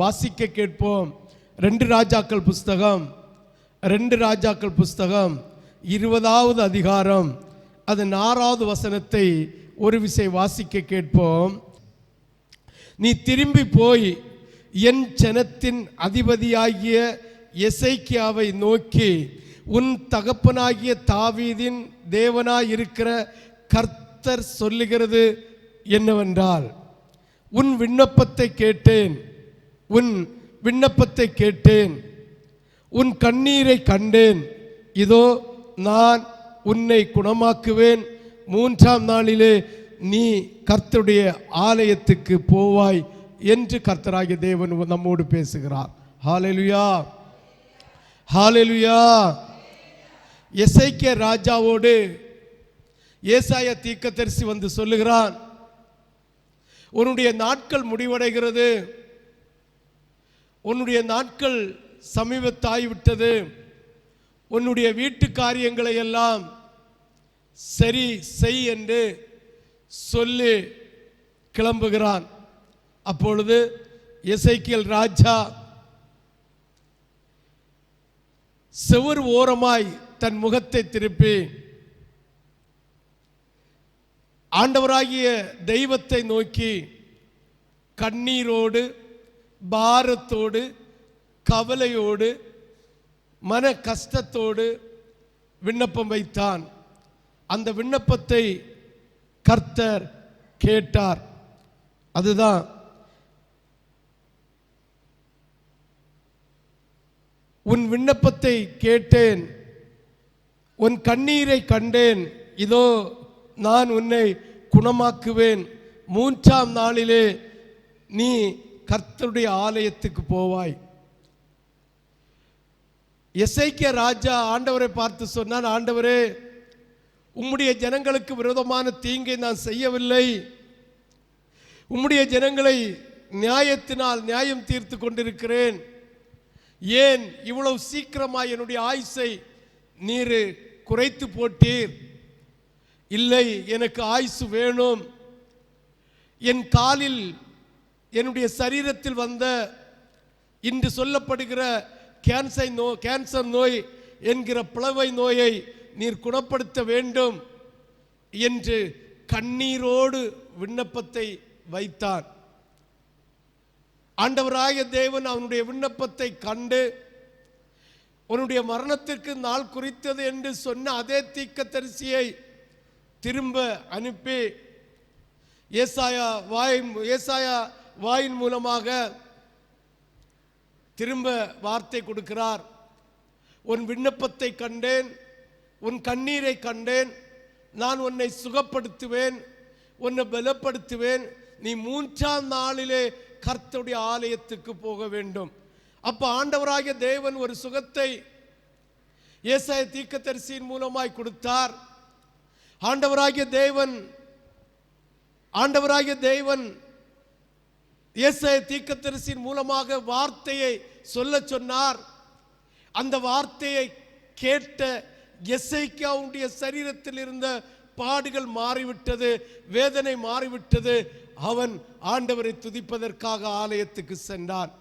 வாசிக்க கேட்போம். ரெண்டு ராஜாக்கள் புஸ்தகம். ரெண்டு ராஜாக்கள் புஸ்தகம். இருபதாவது அதிகாரம். அதன் ஆறாவது வசனத்தை ஒரு விசை வாசிக்க கேட்போம். நீ திரும்பி போய் என் ஜனத்தின் அதிபதியாகிய எசைக்கியாவை நோக்கி உன் தகப்பனாகிய தாவீதின் தேவனாய் இருக்கிற கர்த்தர் சொல்லுகிறது என்னவென்றால் உன் விண்ணப்பத்தை கேட்டேன். உன் விண்ணப்பத்தை கேட்டேன். உன் கண்ணீரை கண்டேன். இதோ நான் உன்னை குணமாக்குவேன். மூன்றாம் நாளிலே நீ கர்த்தருடைய ஆலயத்துக்கு போவாய் என்று கர்த்தராகிய தேவன் நம்மோடு பேசுகிறார். ஹாலெலுயா ஹாலெலுயா எசைக்கிய ராஜாவோடு ஏசாய தீக்கத்தரிசி வந்து சொல்லுகிறான் உன்னுடைய நாட்கள் முடிவடைகிறது. உன்னுடைய நாட்கள் சமீபத்தாய்விட்டது. உன்னுடைய வீட்டு காரியங்களை எல்லாம் சரி செய் என்று சொல்லி கிளம்புகிறான். அப்பொழுது இசைக்கியல் ராஜா செவர் ஓரமாய் தன் முகத்தை திருப்பி ஆண்டவராகிய தெய்வத்தை நோக்கி கண்ணீரோடு பாரத்தோடு கவலையோடு மன கஷ்டத்தோடு விண்ணப்பம் வைத்தான். அந்த விண்ணப்பத்தை கர்த்தர் கேட்டார். அதுதான் உன் விண்ணப்பத்தை கேட்டேன் உன் கண்ணீரை கண்டேன் இதோ நான் உன்னை குணமாக்குவேன். மூன்றாம் நாளிலே நீ கர்த்தருடைய ஆலயத்துக்கு போவாய். எசைக்கிய ராஜா ஆண்டவரை பார்த்து சொன்னான் ஆண்டவரே உம்முடைய ஜனங்களுக்கு விரோதமான தீங்கை நான் செய்யவில்லை. உம்முடைய ஜனங்களை நியாயத்தினால் நியாயம் தீர்த்து கொண்டிருக்கிறேன். ஏன் இவ்வளவு சீக்கிரமாக என்னுடைய ஆயுசை நீர் குறைத்து போட்டீர்? இல்லை எனக்கு ஆயுசு வேணும். என் காலில் என்னுடைய சரீரத்தில் வந்த இன்று சொல்லப்படுகிற கேன்சர் நோ கேன்சர் நோய் என்கிற பிளவை நோயை நீர் குணப்படுத்த வேண்டும் என்று கண்ணீரோடு விண்ணப்பத்தை வைத்தான். ஆண்டவராய தேவன் அவனுடைய விண்ணப்பத்தை கண்டு உன்னுடைய மரணத்திற்கு நாள் குறித்தது என்று சொன்ன அதே தீக்கத்தரிசியை திரும்ப அனுப்பி ஏசாயா வாய் ஏசாயா வாயின் மூலமாக திரும்ப வார்த்தை கொடுக்கிறார். உன் விண்ணப்பத்தை கண்டேன் உன் கண்ணீரை கண்டேன் நான் உன்னை சுகப்படுத்துவேன் உன்னை பலப்படுத்துவேன். நீ மூன்றாம் நாளிலே கர்த்தருடைய ஆலயத்துக்கு போக வேண்டும். அப்போ ஆண்டவராகிய தேவன் ஒரு சுகத்தை ஏசாய தீக்கத்தரிசியின் மூலமாய் கொடுத்தார். ஆண்டவராகிய தேவன் ஆண்டவராகிய தேவன் ஏசாய தீர்க்கதரிசியின் மூலமாக வார்த்தையை சொல்ல சொன்னார். அந்த வார்த்தையை கேட்ட எசைக்காவுடைய சரீரத்தில் இருந்த பாடுகள் மாறிவிட்டது வேதனை மாறிவிட்டது. அவன் ஆண்டவரை துதிப்பதற்காக ஆலயத்துக்கு சென்றான்.